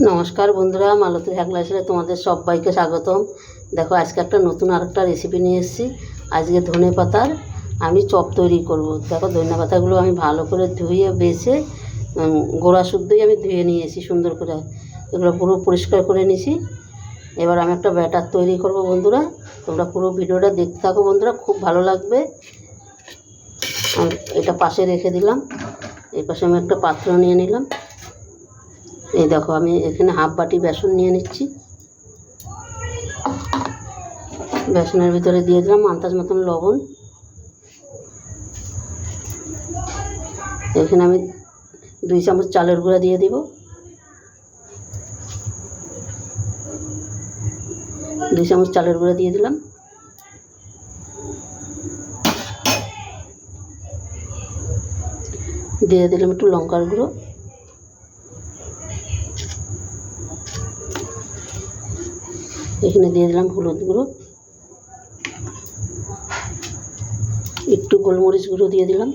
নমস্কার বন্ধুরা, মালতী হ্যাকলাইসে তোমাদের সবাইকে স্বাগতম। দেখো, আজকে একটা নতুন আরেকটা রেসিপি নিয়ে এসেছি। আজকে ধনে পাতার আমি চপ তৈরি করব। দেখো, ধনে পাতাগুলো আমি ভালো করে ধুয়ে, বেছে গোড়া শুদ্ধই আমি ধুয়ে নিয়ে এসেছি সুন্দর করে। এগুলো পুরো পরিষ্কার করে নিয়েছি। এবার আমি একটা ব্যাটার তৈরি করব বন্ধুরা। তোমরা পুরো ভিডিওটা দেখতে থাকো বন্ধুরা, খুব ভালো লাগবে। এটা পাশে রেখে দিলাম। এই পাশে আমি একটা পাত্র নিয়ে নিলাম। এই দেখো, আমি এখানে হাফ বাটি বেসন নিয়ে নিচ্ছি। বেসনের ভিতরে দিয়ে দিলাম আন্দাজ মতন লবণ। এখানে আমি দুই চামচ চালের গুঁড়া দিয়ে দিব। দুই চামচ চালের গুঁড়া দিয়ে দিলাম। দিয়ে দিলাম একটু লঙ্কার গুঁড়ো। এখানে দিয়ে দিলাম হলুদ গুঁড়ো। একটু গোলমরিচ গুঁড়ো দিয়ে দিলাম।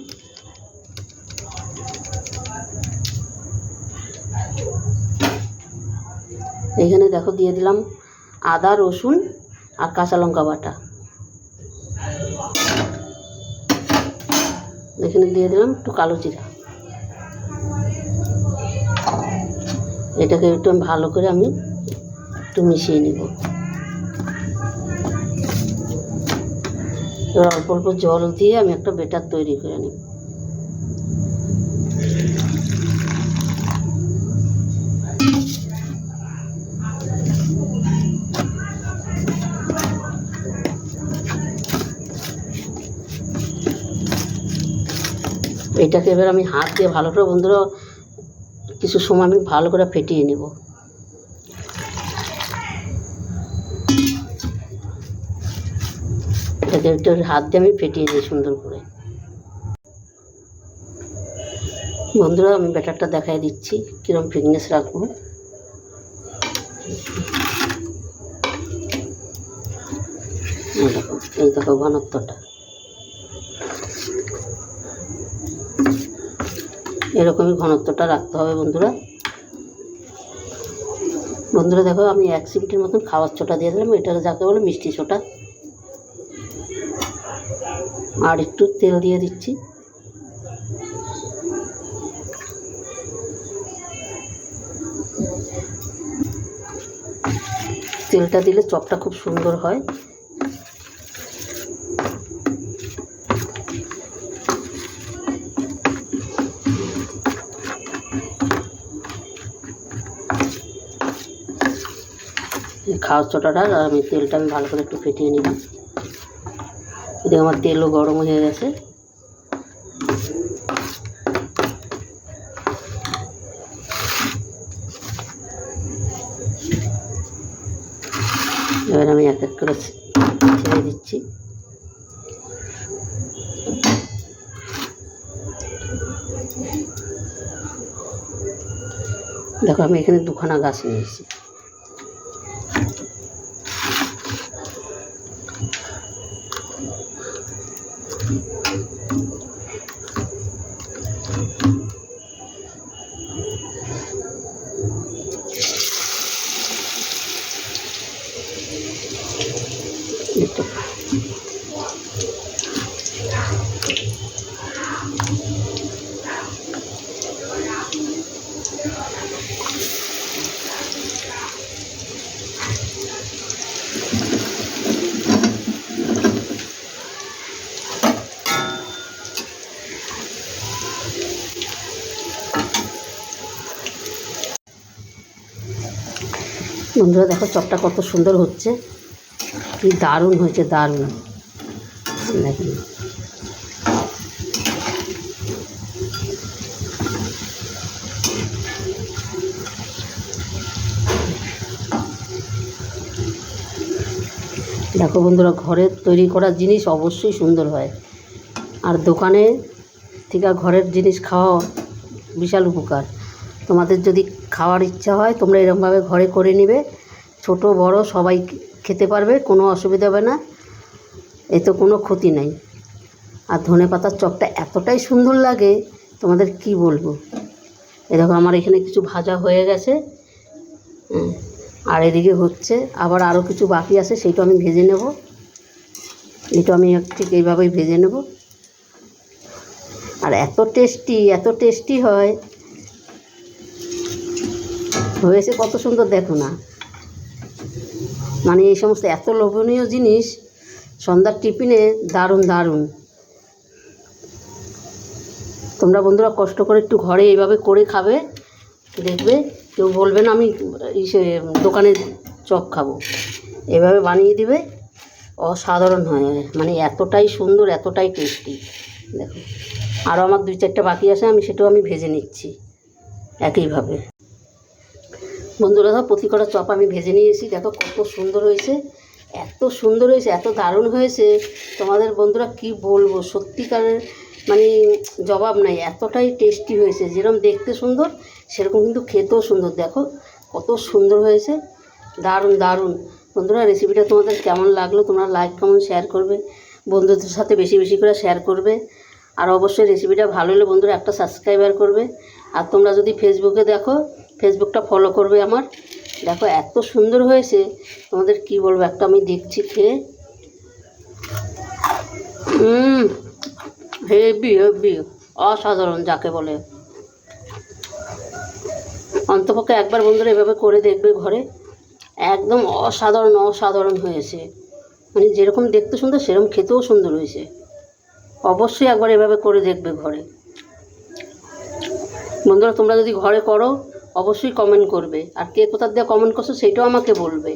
এখানে দেখো দিয়ে দিলাম আদা, রসুন আর কাঁচা লঙ্কা বাটা। এখানে দিয়ে দিলাম একটু কালো জিরা। এটাকে একটু ভালো করে আমি একটু মিশিয়ে নিব। এবার অল্প অল্প জল দিয়ে আমি একটা বেটার তৈরি করে নিই এটাকে এবার আমি হাত দিয়ে ভালো করে বন্ধুরা, কিছু সময় আমি ভালো করে ফেটিয়ে নেব। এটাকে একটু হাত দিয়ে আমি ফেটিয়ে দিই সুন্দর করে। বন্ধুরা, আমি ব্যাটারটা দেখাই দিচ্ছি কীরকম ফিটনেস রাখব। দেখো, এই দেখো ঘনত্বটা। এরকমই ঘনত্বটা রাখতে হবে বন্ধুরা। বন্ধুরা দেখো, আমি এক সিমটির মতন খাওয়ার ছোটা দিয়ে দিলাম এটা যাকে বলে মিষ্টি ছোটা। আর একটু তেল দিয়ে দিচ্ছি। তেলটা দিলে চপটা খুব সুন্দর হয়। খাওয়ার আর আমি তেলটা আমি ভালো করে একটু ফেটিয়ে নিলাম। এদিকে আমার তেলও গরম হয়ে গেছে। এবার আমি এক এক করে ছেড়ে দিচ্ছি। দেখো, আমি এখানে দুখানা গাছ নিয়েছি বন্ধুরা দেখো চপটা কত সুন্দর হচ্ছে। কি দারুণ হয়েছে, দারুণ। দেখুন দেখো বন্ধুরা ঘরের তৈরি করা জিনিস অবশ্যই সুন্দর হয়। আর দোকানে থেকে ঘরের জিনিস খাওয়া বিশাল উপকার। তোমাদের যদি খাওয়ার ইচ্ছা হয়, তোমরা এরকমভাবে ঘরে করে নেবে। ছোট, বড়, সবাই খেতে পারবে, কোনো অসুবিধা হবে না। এতে কোনো ক্ষতি নেই। আর ধনে পাতার চপটা এতটাই সুন্দর লাগে, তোমাদের কি বলব? এরকম আমার এখানে কিছু ভাজা হয়ে গেছে। আর এদিকে হচ্ছে আবার আরও কিছু বাকি আছে, সেইটা আমি ভেজে নেব। এটা আমি ঠিক এইভাবেই ভেজে নেব। আর এত টেস্টি এত টেস্টি হয়। হয়েছে, কত সুন্দর দেখো না। মানে এই সমস্ত এত লোভনীয় জিনিস, সন্ধ্যার টিফিনে দারুণ দারুণ। তোমরা বন্ধুরা কষ্ট করে একটু ঘরে এইভাবে করে খাবে, দেখবে, কেউ বলবে না আমি ইসে, দোকানে চপ খাব। এভাবে বানিয়ে দিবে, অসাধারণ হয় মানে এতটাই সুন্দর, এতটাই টেস্টি। দেখো আরও আমার দুই চারটা বাকি আছে, আমি সেটাও আমি ভেজে নিচ্ছি, একইভাবে। বন্ধুরা ধর প্রতি কটা চপ আমি ভেজে নিয়েছি। দেখো কত সুন্দর হয়েছে। এত সুন্দর হয়েছে, এত দারুণ হয়েছে। তোমাদের বন্ধুরা কি বলব? সত্যিকারের মানে জবাব নাই। এতটাই টেস্টি হয়েছে। যেরকম দেখতে সুন্দর, সেরকম কিন্তু খেতেও সুন্দর। দেখো কত সুন্দর হয়েছে। দারুণ দারুণ। বন্ধুরা রেসিপিটা তোমাদের কেমন লাগল? তোমরা লাইক কমেন্ট শেয়ার করবে। বন্ধুদের সাথে বেশি বেশি করে শেয়ার করবে। আর অবশ্যই রেসিপিটা ভালো হলে বন্ধুরা একটা সাবস্ক্রাইবার করবে। আর তোমরা যদি ফেসবুকে দেখো ফেসবুকটা ফলো করবে আমার। দেখো, এত সুন্দর হয়েছে। তোমাদের কি বলব, একটা আমি দেখছি খেয়ে। হুম হেভি হেভি অসাধারণ যাকে বলে। অন্তপক্ষে একবার বন্ধুরা এভাবে করে দেখবে ঘরে, একদম অসাধারণ অসাধারণ হয়েছে। মানে যেরকম দেখতে সুন্দর, সেরকম খেতেও সুন্দর হয়েছে। অবশ্যই একবার এভাবে করে দেখবে ঘরে। বন্ধুরা, তোমরা যদি ঘরে করো অবশ্যই কমেন্ট করবে। আর কে কোথার দিয়ে কমেন্ট করছ সেটাও আমাকে বলবে।